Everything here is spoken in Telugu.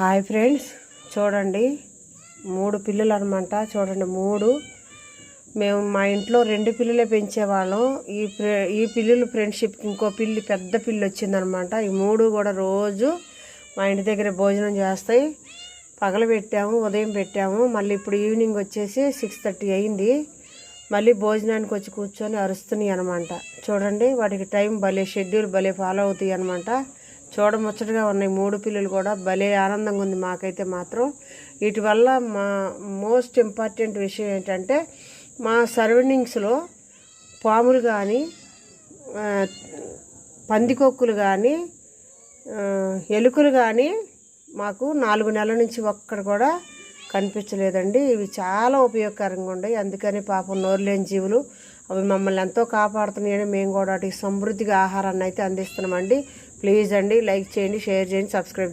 Hi friends. చూడండి మూడు పిల్లలు అనమాట చూడండి మూడు. మేము మా ఇంట్లో రెండు పిల్లలే పెంచేవాళ్ళం. ఈ ఈ పిల్లులు ఫ్రెండ్షిప్కి ఇంకో పిల్లి పెద్ద పిల్లి వచ్చిందనమాట. ఈ మూడు కూడా రోజు మా ఇంటి దగ్గర భోజనం చేస్తాయి. పగల పెట్టాము ఉదయం పెట్టాము. మళ్ళీ ఇప్పుడు ఈవినింగ్ వచ్చేసి సిక్స్ థర్టీ అయింది. మళ్ళీ భోజనానికి వచ్చి కూర్చొని అరుస్తున్నాయి అనమాట. చూడండి వాటికి టైం భలే షెడ్యూల్ భలే ఫాలో అవుతాయి అనమాట. చూడముచ్చటగా ఉన్నాయి మూడు పిల్లలు కూడా. భలే ఆనందంగా ఉంది మాకైతే మాత్రం. వీటి వల్ల మా మోస్ట్ ఇంపార్టెంట్ విషయం ఏంటంటే మా సరౌండింగ్స్లో పాములు కానీ పందికొక్కులు కానీ ఎలుకలు కానీ మాకు నాలుగు నెలల నుంచి ఒక్కడ కూడా కనిపించలేదండి. ఇవి చాలా ఉపయోగకరంగా ఉన్నాయి. అందుకని పాపం నోరులేని జీవులు అవి మమ్మల్ని ఎంతో కాపాడుతున్నాయని మేము కూడా వాటికి సమృద్ధిగా ఆహారాన్ని అయితే అందిస్తున్నామండి. ప్లీజ్ అండి లైక్ చేయండి షేర్ చేయండి సబ్స్క్రైబ్